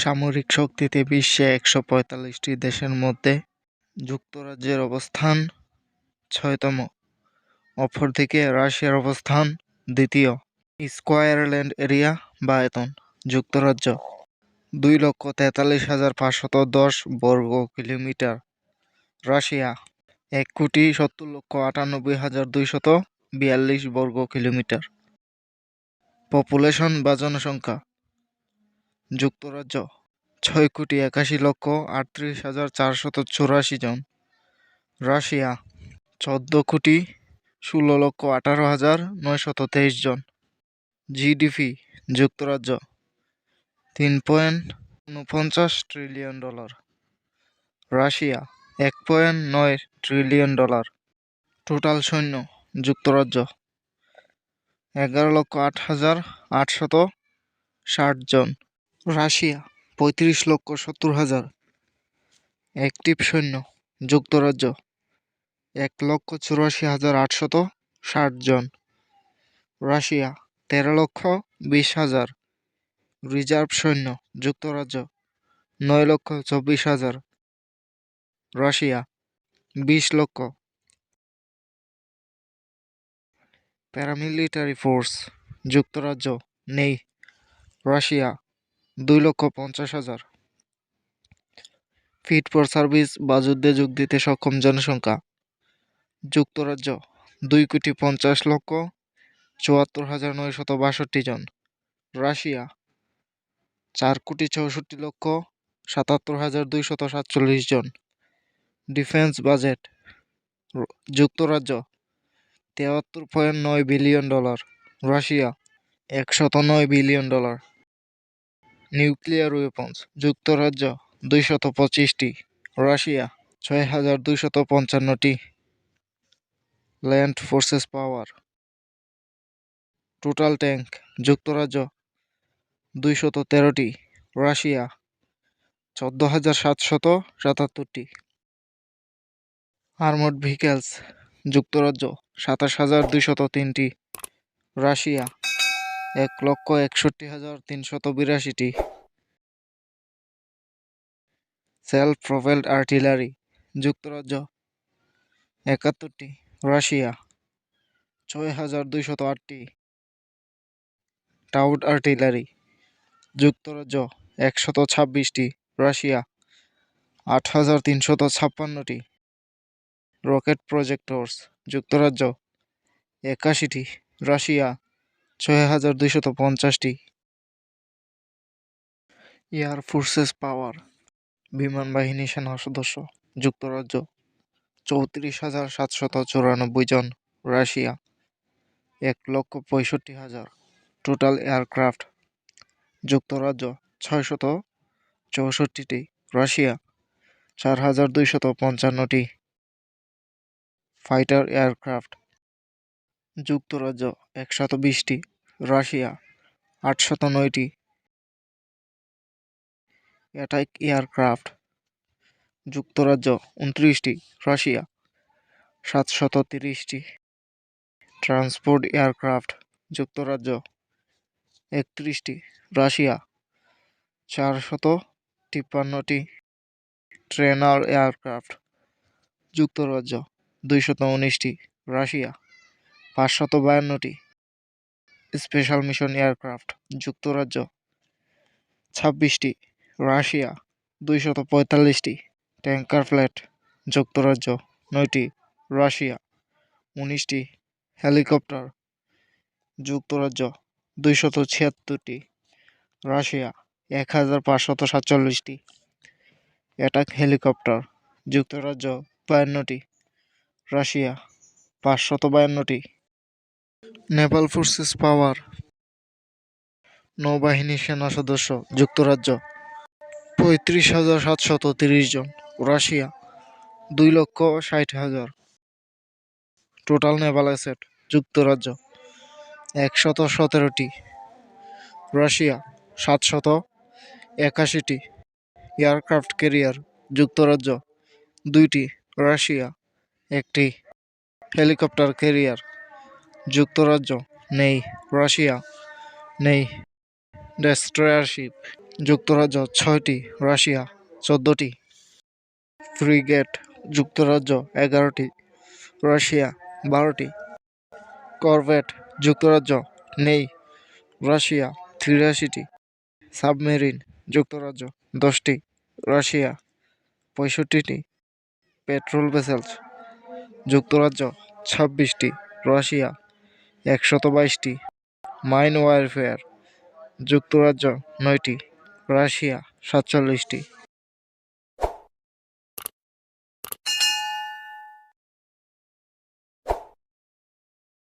সামরিক শক্তিতে বিশ্বে একশো পঁয়তাল্লিশটি দেশের মধ্যে যুক্তরাজ্যের অবস্থান ছয়তম, অপরদিকে রাশিয়ার অবস্থান দ্বিতীয়, স্কয়ারল্যান্ড এরিয়া বা আয়তন যুক্তরাজ্য দুই লক্ষ তেতাল্লিশ হাজার পাঁচশত দশ বর্গ কিলোমিটার, রাশিয়া এক কোটি সত্তর লক্ষ আটানব্বই হাজার দুইশত বিয়াল্লিশ বর্গ কিলোমিটার। পপুলেশন বা জনসংখ্যা যুক্তরাজ্য। ছয় কোটি একাশি লক্ষ আটত্রিশ হাজার চারশত চুরাশি জন। রাশিয়া, চোদ্দ কোটি ষোলো লক্ষ আঠারো হাজার নয়শত তেইশ জন। জিডিপি, যুক্তরাজ্য, তিন পয়েন্ট উনপঞ্চাশ ট্রিলিয়ন ডলার। রাশিয়া, এক পয়েন্ট নয় ট্রিলিয়ন ডলার। টোটাল সৈন্য, যুক্তরাজ্য, এগারো লক্ষ আট হাজার আটশত ষাট জন। রাশিয়া, পঁয়ত্রিশ লক্ষ সত্তর হাজার। অ্যাক্টিভ সৈন্য, যুক্তরাজ্য, এক লক্ষ চুরাশি হাজার আটশত ষাট জন। রাশিয়া, তেরো লক্ষ বিশ হাজার। রিজার্ভ সৈন্য, যুক্তরাজ্য, নয় লক্ষ চব্বিশ হাজার। রাশিয়া, বিশ লক্ষ। প্যারামিলিটারি ফোর্স, যুক্তরাজ্য, নেই। রাশিয়া দুই লক্ষ পঞ্চাশ হাজার। ফিট ফর সার্ভিস বা যুদ্ধে যোগ দিতে সক্ষম জনসংখ্যা। যুক্তরাজ্য, দুই কোটি পঞ্চাশ লক্ষ, চুয়াত্তর হাজার নয়শত বাষট্টি জন। রাশিয়া, চার কোটি চৌষট্টি লক্ষ, সাতাত্তর হাজার দুইশত সাতচল্লিশ জন। ডিফেন্স বাজেট, যুক্তরাজ্য, তেয়াত্তর পয়েন্ট নয় বিলিয়ন ডলার। রাশিয়া, একশত নয় বিলিয়ন ডলার। নিউক্লিয়ার ওয়েপন্স যুক্তরাজ্য দুইশত পঁচিশটি, রাশিয়া ছয় হাজার দুইশত পঞ্চান্নটি land forces power total tank যুক্তরাজ্য দুইশত তেরোটি, রাশিয়া চোদ্দ হাজার সাতশত সাতাত্তরটি। আর্মড ভেহিকেলস যুক্তরাজ্য সাতাশ হাজার দুইশত তিনটি, রাশিয়া এক লক্ষ একষট্টি হাজার তিনশত বিরাশিটি। সেলফ প্রোভেলড আর্টিলারি যুক্তরাজ্য, একাত্তরটি। রাশিয়া, ছয় হাজার দুইশত আটটি। টাউড আর্টিলারি যুক্তরাজ্য, একশত ছাব্বিশটি। রাশিয়া, আট হাজার তিনশত ছাপ্পান্নটি। রকেট প্রজেক্টরস যুক্তরাজ্য, একাশিটি। রাশিয়া ছয় হাজার দুইশত পঞ্চাশটি এয়ার ফোর্সেস পাওয়ার, বিমান বাহিনী সেনা সদস্য, যুক্তরাজ্য, চৌত্রিশ হাজার সাতশত চুরানব্বই জন, রাশিয়া, এক লক্ষ পঁয়ষট্টি হাজার টোটাল এয়ারক্রাফট যুক্তরাজ্য, ছয়শত চৌষট্টিটি, রাশিয়া, চার হাজার দুইশত পঞ্চান্নটি ফাইটার এয়ারক্রাফট যুক্তরাজ্য, একশত বিশটি রাশিয়া, আটশত নয়টি অ্যাটাক এয়ারক্রাফট যুক্তরাজ্য উনত্রিশটি, রাশিয়া, সাতশত তিরিশটি ট্রান্সপোর্ট এয়ারক্রাফট যুক্তরাজ্য একত্রিশটি, রাশিয়া, চারশত তিপ্পান্নটি ট্রেনার এয়ারক্রাফট যুক্তরাজ্য দুইশত উনিশটি, রাশিয়া, পাঁচশত বায়ান্নটি স্পেশাল মিশন এয়ারক্রাফট, যুক্তরাজ্য। ছাব্বিশটি। রাশিয়া, দুইশত পঁয়তাল্লিশটি। ট্যাঙ্কার ফ্ল্যাট, যুক্তরাজ্য, নয়টি। রাশিয়া, উনিশটি। হেলিকপ্টার, যুক্তরাজ্য, দুইশত ছিয়াত্তরটি। রাশিয়া এক হাজার পাঁচশত সাতচল্লিশটি। অ্যাটাক হেলিকপ্টার, যুক্তরাজ্য, বায়ান্নটি। রাশিয়া, পাঁচশত বায়ান্নটি। নেভাল ফোর্সেস পাওয়ার নৌবাহিনী সেনা সদস্য, যুক্তরাজ্য। পঁয়ত্রিশ হাজার সাতশত তিরিশ জন। রাশিয়া, দুই লক্ষ ষাট হাজার। টোটাল নেভাল অ্যাসেট, যুক্তরাজ্য, একশত সতেরোটি। রাশিয়া, সাতশত একাশিটি। এয়ারক্রাফট ক্যারিয়ার, যুক্তরাজ্য, দুইটি। রাশিয়া, একটি। Helicopter carrier. যুক্তরাজ্য, নেই। রাশিয়া, নেই। ডেস্ট্রয়ারশিপ, যুক্তরাজ্য, ছয়টি। রাশিয়া, চোদ্দোটি। ফ্রিগেট, যুক্তরাজ্য, এগারোটি। রাশিয়া, বারোটি। করভেট, যুক্তরাজ্য, নেই। রাশিয়া, তিরাশিটি। সাবমেরিন, যুক্তরাজ্য, দশটি। রাশিয়া, পঁয়ষট্টিটি। পেট্রোল ভেসেলস, যুক্তরাজ্য, ছাব্বিশটি। রাশিয়া একশত বাইশটি মাইন ওয়ারফেয়ার যুক্তরাজ্য নয়টি রাশিয়া সাতচল্লিশটি।